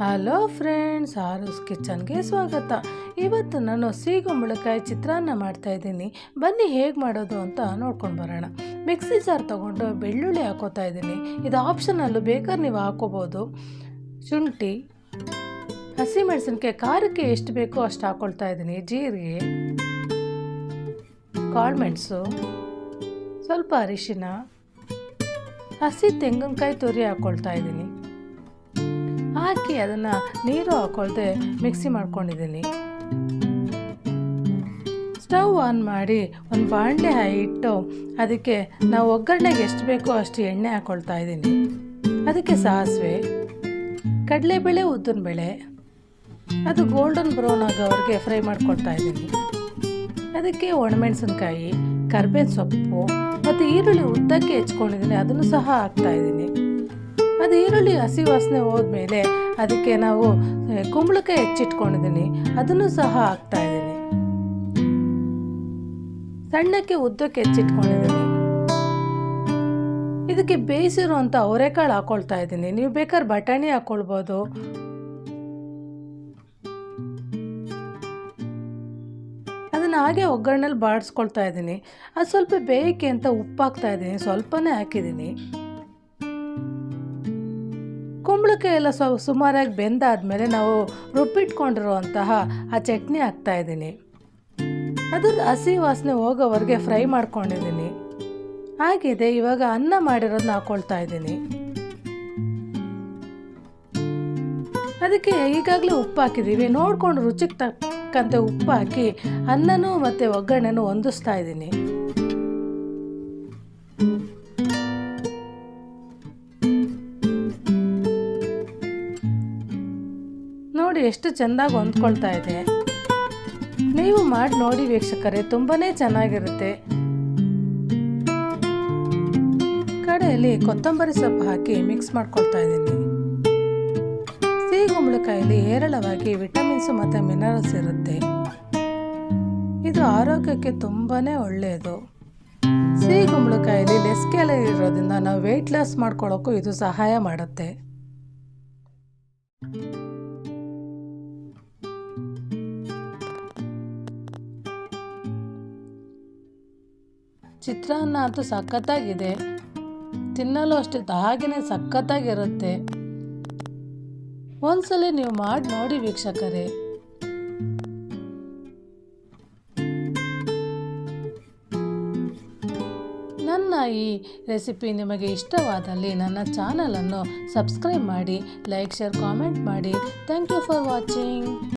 Hello friends ಆರೂಸ್ ಕಿಚನ್ಗೆ ಸ್ವಾಗತ. ಇವತ್ತು ನಾನು ಸೀಗುಂಬಳಕಾಯಿ ಚಿತ್ರಾನ್ನ ಮಾಡ್ತಾ ಇದ್ದೀನಿ. ಬನ್ನಿ ಹೇಗೆ ಮಾಡೋದು ಅಂತ ನೋಡ್ಕೊಂಡು ಬರೋಣ. ಮಿಕ್ಸಿ ಜಾರ್ ತೊಗೊಂಡು ಬೆಳ್ಳುಳ್ಳಿ ಹಾಕೋತಾ ಇದ್ದೀನಿ. ಇದು ಆಪ್ಷನಲ್ಲು ಬೇಕಾದ್ರೆ ನೀವು ಹಾಕೋಬೋದು. ಶುಂಠಿ, ಹಸಿಮೆಣಸಿನ್ಕಾಯಿ, ಖಾರಕ್ಕೆ ಎಷ್ಟು ಬೇಕೋ ಅಷ್ಟು ಹಾಕ್ಕೊಳ್ತಾ ಇದ್ದೀನಿ. ಜೀರಿಗೆ ಕಾಳುಮೆಣಸು ಸ್ವಲ್ಪ ಅರಿಶಿನ, ಹಸಿ ತೆಂಗಿನಕಾಯಿ ತುರಿ ಹಾಕ್ಕೊಳ್ತಾ ಇದ್ದೀನಿ. ಹಾಕಿ ಅದನ್ನು ನೀರು ಹಾಕೊಳ್ದೆ ಮಿಕ್ಸಿ ಮಾಡ್ಕೊಂಡಿದ್ದೀನಿ. ಸ್ಟವ್ ಆನ್ ಮಾಡಿ ಒಂದು ಬಾಣಲೆ ಇಟ್ಟು ಅದಕ್ಕೆ ನಾವು ಒಗ್ಗರಣೆಗೆ ಎಷ್ಟು ಬೇಕೋ ಅಷ್ಟು ಎಣ್ಣೆ ಹಾಕ್ಕೊಳ್ತಾ ಇದ್ದೀನಿ. ಅದಕ್ಕೆ ಸಾಸಿವೆ, ಕಡಲೆಬೇಳೆ, ಉದ್ದಿನಬೇಳೆ, ಅದು ಗೋಲ್ಡನ್ ಬ್ರೌನ್ ಆಗೋವರೆಗೆ ಫ್ರೈ ಮಾಡ್ಕೊಳ್ತಾ ಇದ್ದೀನಿ. ಅದಕ್ಕೆ ಒಣಮೆಣಸಿನ್ಕಾಯಿ, ಕರ್ಬೇವಿನ ಸೊಪ್ಪು, ಮತ್ತು ಈರುಳ್ಳಿ ಉದ್ದಕ್ಕೆ ಹೆಚ್ಕೊಂಡಿದ್ದೀನಿ, ಅದನ್ನು ಸಹ ಹಾಕ್ತಾ ಇದ್ದೀನಿ. ಅದು ಈರುಳ್ಳಿ, ಹಸಿ ವಾಸನೆ ಹೋದ್ಮೇಲೆ ಅದಕ್ಕೆ ನಾವು ಕುಂಬಳಕಾಯಿ ಹೆಚ್ಚಿಟ್ಕೊಂಡಿದ್ದೀನಿ. ಅದನ್ನು ಸಹ ಹಾಕ್ತಾ ಇದ್ದೀನಿ. ಸಣ್ಣಕ್ಕೆ ಉದ್ದಕ್ಕೆ ಹೆಚ್ಚಿಟ್ಕೊಂಡಿದ್ದೀನಿ. ಇದಕ್ಕೆ ಬೇಯಿಸಿರುವಂಥ ಅವರೆಕಾಳು ಹಾಕೊಳ್ತಾ ಇದ್ದೀನಿ. ನೀವು ಬೇಕಾದ್ರೆ ಬಟಾಣಿ ಹಾಕ್ಕೊಳ್ಬೋದು ಅದನ್ನು ಹಾಗೆ ಒಗ್ಗರಣೆಲಿ ಬಾಡಿಸ್ಕೊಳ್ತಾ ಇದ್ದೀನಿ. ಅದು ಸ್ವಲ್ಪ ಬೇಯಕ್ಕೆ ಅಂತ ಉಪ್ಪು ಹಾಕ್ತಾ ಇದ್ದೀನಿ. ಸ್ವಲ್ಪನೇ ಹಾಕಿದ್ದೀನಿ. ಕುಂಬಳಕಾಯಿ ಎಲ್ಲ ಸ್ವ ಸುಮಾರಾಗಿ ಬೆಂದಾದಮೇಲೆ ನಾವು ರುಬ್ಬಿಟ್ಕೊಂಡಿರುವಂತಹ ಆ ಚಟ್ನಿ ಹಾಕ್ತಾ ಇದ್ದೀನಿ. ಅದ್ರದ್ದು ಹಸಿ ವಾಸನೆ ಹೋಗೋವರೆಗೆ ಫ್ರೈ ಮಾಡ್ಕೊಂಡಿದ್ದೀನಿ. ಆಗಿದೆ ಇವಾಗ ಅನ್ನ ಮಾಡಿರೋದನ್ನ ಹಾಕೊಳ್ತಾ ಇದ್ದೀನಿ. ಅದಕ್ಕೆ ಈಗಾಗಲೇ ಉಪ್ಪು ಹಾಕಿದ್ದೀವಿ. ನೋಡ್ಕೊಂಡು ರುಚಿಗೆ ತಕ್ಕಂತೆ ಉಪ್ಪು ಹಾಕಿ ಅನ್ನನೂ ಮತ್ತು ಒಗ್ಗರಣೆನೂ ಹೊಂದಿಸ್ತಾ ಇದ್ದೀನಿ. ನೋಡಿ ಎಷ್ಟು ಚೆಂದಾಗಿ ಹೊಂದ್ಕೊಳ್ತಾ ಇದೆ. ನೀವು ಮಾಡಿ ನೋಡಿ ವೀಕ್ಷಕರೇ, ತುಂಬಾನೇ ಚೆನ್ನಾಗಿರುತ್ತೆ. ಕಡೆಯಲ್ಲಿ ಕೊತ್ತಂಬರಿ ಸೊಪ್ಪು ಹಾಕಿ ಮಿಕ್ಸ್ ಮಾಡ್ಕೊಳ್ತಾ ಇದ್ದೀನಿ. ಸಿಹಿಗುಂಬಳಕಾಯಲ್ಲಿ ಹೇರಳವಾಗಿ ವಿಟಮಿನ್ಸ್ ಮತ್ತು ಮಿನರಲ್ಸ್ ಇರುತ್ತೆ. ಇದು ಆರೋಗ್ಯಕ್ಕೆ ತುಂಬಾ ಒಳ್ಳೆಯದು. ಸಿಹಿಗುಂಬಳಕಾಯಲ್ಲಿ ಲೆಸ್ ಕ್ಯಾಲರಿ ಇರೋದ್ರಿಂದ ನಾವು ವೆಯ್ಟ್ ಲಾಸ್ ಮಾಡ್ಕೊಳ್ಳೋಕ್ಕೂ ಇದು ಸಹಾಯ ಮಾಡುತ್ತೆ. ಚಿತ್ರಾನ್ನ ಅಂತೂ ಸಖತ್ತಾಗಿದೆ. ತಿನ್ನಲು ಅಷ್ಟೇ ಹಾಗೆಯೇ ಸಖತ್ತಾಗಿರುತ್ತೆ. ಒಂದ್ಸಲ ನೀವು ಮಾಡಿ ನೋಡಿ ವೀಕ್ಷಕರೇ. ನನ್ನ ಈ ರೆಸಿಪಿ ನಿಮಗೆ ಇಷ್ಟವಾದಲ್ಲಿ ನನ್ನ ಚಾನಲನ್ನು ಸಬ್ಸ್ಕ್ರೈಬ್ ಮಾಡಿ, ಲೈಕ್, ಶೇರ್, ಕಾಮೆಂಟ್ ಮಾಡಿ. Thank you for watching.